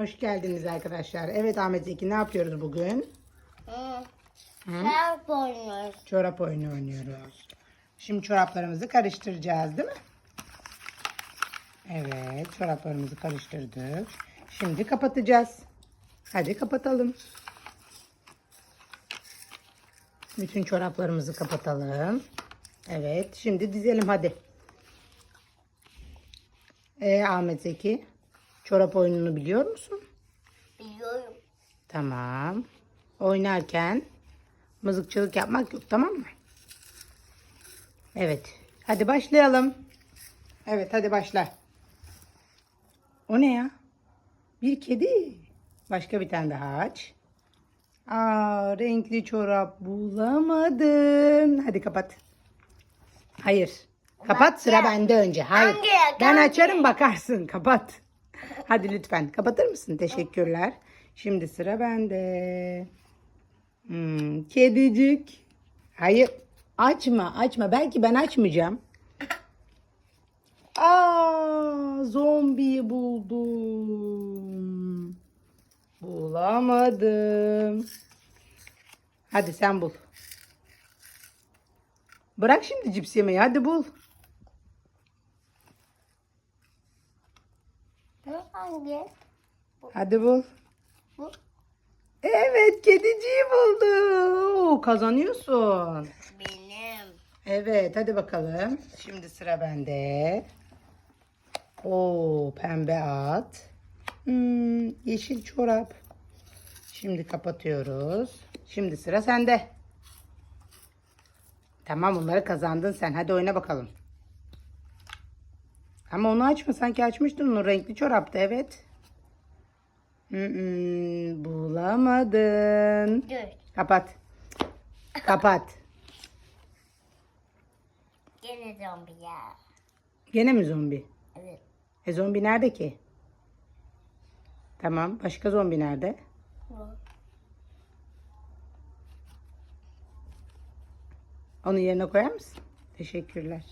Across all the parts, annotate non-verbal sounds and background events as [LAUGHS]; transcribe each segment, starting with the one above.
Hoş geldiniz arkadaşlar. Evet Ahmet Zeki ne yapıyoruz bugün? Hı? Çarp oynuyoruz. Çorap oyunu oynuyoruz. Şimdi çoraplarımızı karıştıracağız değil mi? Evet çoraplarımızı karıştırdık. Şimdi kapatacağız. Hadi kapatalım. Bütün çoraplarımızı kapatalım. Evet şimdi dizelim hadi. Ee, Ahmet Zeki çorap oyununu biliyor musun? Biliyorum. Tamam. Oynarken mızıkçılık yapmak yok tamam mı? Evet. Hadi başlayalım. Evet hadi başla. O ne ya? Bir kedi. Başka bir tane daha aç. Aa, renkli çorap bulamadım. Hadi kapat. Hayır. Kapat sıra bende önce. Hayır. Ben açarım bakarsın. Kapat. Hadi lütfen. Kapatır mısın? Teşekkürler. Şimdi sıra bende. Hmm, kedicik. Hayır. Açma, açma. Belki ben açmayacağım. [LAUGHS] Aa, zombiyi buldum. Bulamadım. Hadi sen bul. Bırak şimdi cips yemeyi. Hadi bul. Hangi? Hadi bul. Bu. Evet, kediciyi buldu. Kazanıyorsun. Benim. Evet, hadi bakalım. Şimdi sıra bende. Oo, pembe at. Hmm, yeşil çorap. Şimdi kapatıyoruz. Şimdi sıra sende. Tamam, bunları kazandın sen. Hadi oyna bakalım. Ama onu açma. Sanki açmıştın onu. Renkli çoraptı. Evet. Bulamadın. Dur. Kapat. Kapat. Gene zombi ya. Gene mi zombi? Evet. E zombi nerede ki? Tamam. Başka zombi nerede? Bu. Onu yerine koyar mısın? Teşekkürler.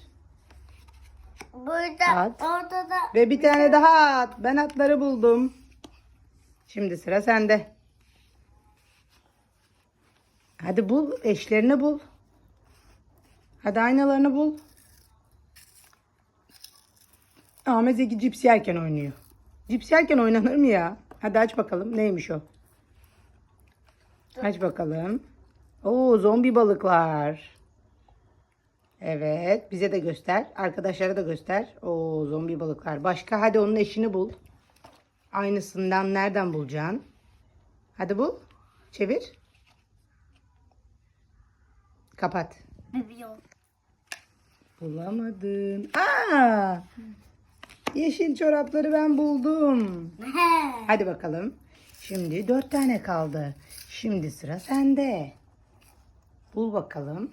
Burada, At. orada da Ve bir tane daha at. Ben atları buldum. Şimdi sıra sende. Hadi bul. Eşlerini bul. Hadi aynalarını bul. Ahmet Zeki cips yerken oynuyor. Cips yerken oynanır mı ya? Hadi aç bakalım. Neymiş o? Aç bakalım. Oo zombi balıklar. Evet, bize de göster. Arkadaşlara da göster. O zombi balıklar. Başka hadi onun eşini bul. Aynısından nereden bulacaksın? Hadi bul. Çevir. Kapat. biliyorum. Bulamadın. Aa! Yeşil çorapları ben buldum. [LAUGHS] Hadi bakalım. Şimdi dört tane kaldı. Şimdi sıra sende. Bul bakalım.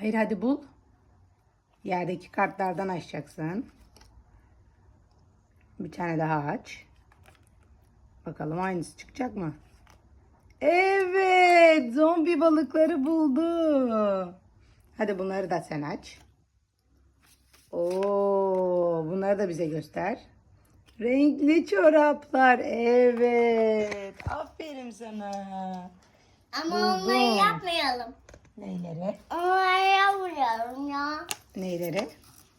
Hayır hadi bul. Yerdeki kartlardan açacaksın. Bir tane daha aç. Bakalım aynısı çıkacak mı? Evet, zombi balıkları buldu. Hadi bunları da sen aç. Oo, bunları da bize göster. Renkli çoraplar. Evet. Aferin sana. Ama Buldum. onları yapmayalım. Neyleri? Onları yapmayalım ya. Neyleri?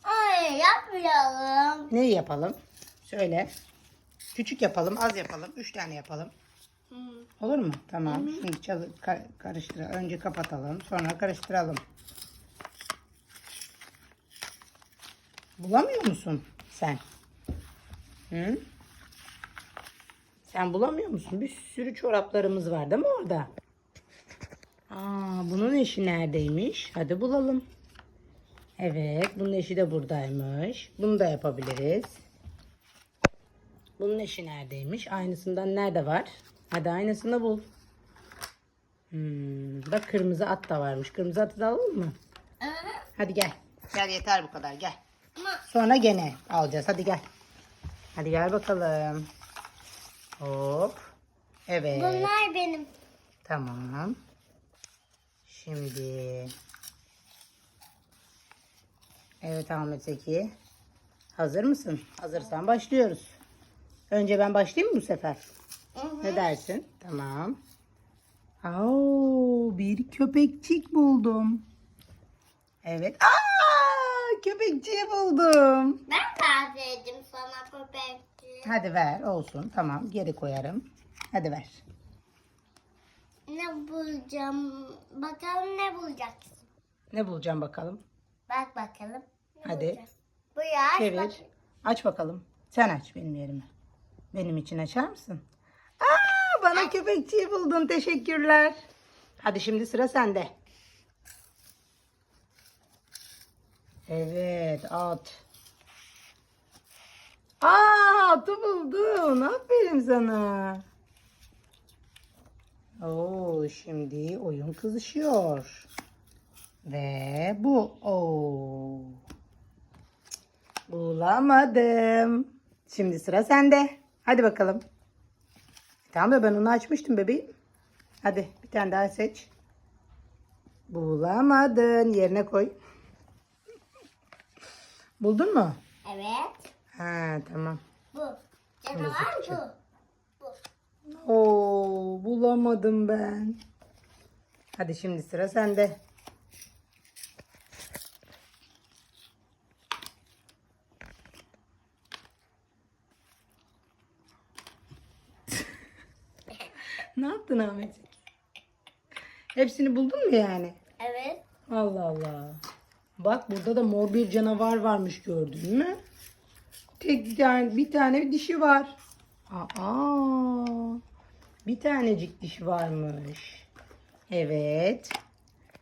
Onları yapmayalım. Neyi yapalım? Söyle. Küçük yapalım, az yapalım. Üç tane yapalım. Hı. Olur mu? Tamam. Şimdi çalı, ka- karıştır. Önce kapatalım. Sonra karıştıralım. Bulamıyor musun sen? Hı? Sen bulamıyor musun? Bir sürü çoraplarımız var değil mi orada? Aa, bunun eşi neredeymiş? Hadi bulalım. Evet, bunun eşi de buradaymış. Bunu da yapabiliriz. Bunun eşi neredeymiş? Aynısından nerede var? Hadi aynısını bul. Hmm, bak kırmızı at da varmış. Kırmızı atı da alalım mı? Hadi gel. Gel yeter bu kadar gel. Ama Sonra gene alacağız. Hadi gel. Hadi gel bakalım. Hop. Evet. bunlar benim. Tamam. Şimdi. Evet Ahmet Zeki. Hazır mısın? Hazırsan başlıyoruz. Önce ben başlayayım mı bu sefer? Hı hı. Ne dersin? Tamam. Oo, bir köpekçik buldum. Evet. Aa, köpekçiyi buldum. Ben verdim sana köpekçi. Hadi ver olsun. Tamam geri koyarım. Hadi ver. Ne bulacağım? Bakalım ne bulacaksın? Ne bulacağım bakalım. Bak bakalım. Ne Hadi. bulacaksın? Bu yaş Çevir. bak. Aç bakalım. Sen aç benim yerime. Benim için açar mısın? Aa, bana köpekçiyi buldun. Teşekkürler. Hadi şimdi sıra sende. Evet at. Aa atı buldun. Aferin sana. Oo, şimdi oyun kızışıyor. Ve bu. Oo. Bulamadım. Şimdi sıra sende. Hadi bakalım. Tamam da ben onu açmıştım bebeğim. Hadi bir tane daha seç. Bulamadın. Yerine koy. Buldun mu? Evet. Ha tamam. Bu. Canavar bu. Oo bulamadım ben. Hadi şimdi sıra sende. [LAUGHS] ne yaptın Ahmet? Hepsini buldun mu yani? Evet. Allah Allah. Bak burada da mor bir canavar varmış gördün mü? Tek tane bir tane dişi var. Aa, bir tanecik dişi varmış. Evet.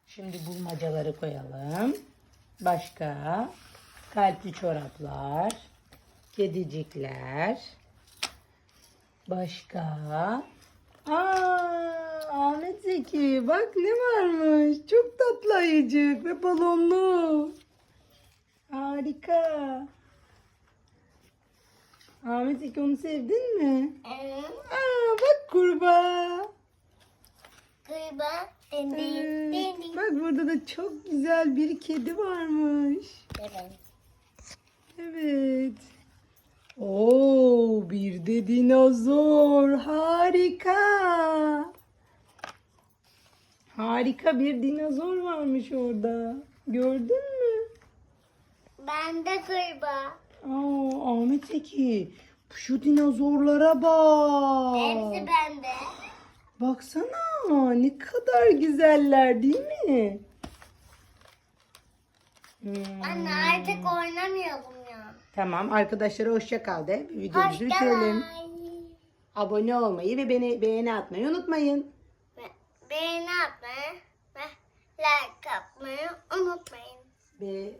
Şimdi bulmacaları koyalım. Başka kalpli çoraplar, kedicikler. Başka. Aa, Ahmet Zeki bak ne varmış. Çok tatlı ayıcık ve balonlu. Harika. Ahmet Zeki onu sevdin mi? Evet. Aa, bak kurbağa. Dindi. Evet. Bak burada da çok güzel bir kedi varmış. Evet. Evet. Oo, bir de dinozor. Harika. Harika bir dinozor varmış orada. Gördün mü? Ben de kıyba. Aa, Ahmet Eki. Şu dinozorlara bak. Hepsi bende. Baksana ne kadar güzeller değil mi? Hmm. Anne artık oynamayalım ya. Tamam arkadaşlara hoşça kal de. Videomuzu Hoşça bitirelim. Abone olmayı ve beni beğeni atmayı unutmayın. Be- Beğeni atmayı ve like atmayı unutmayın. Ve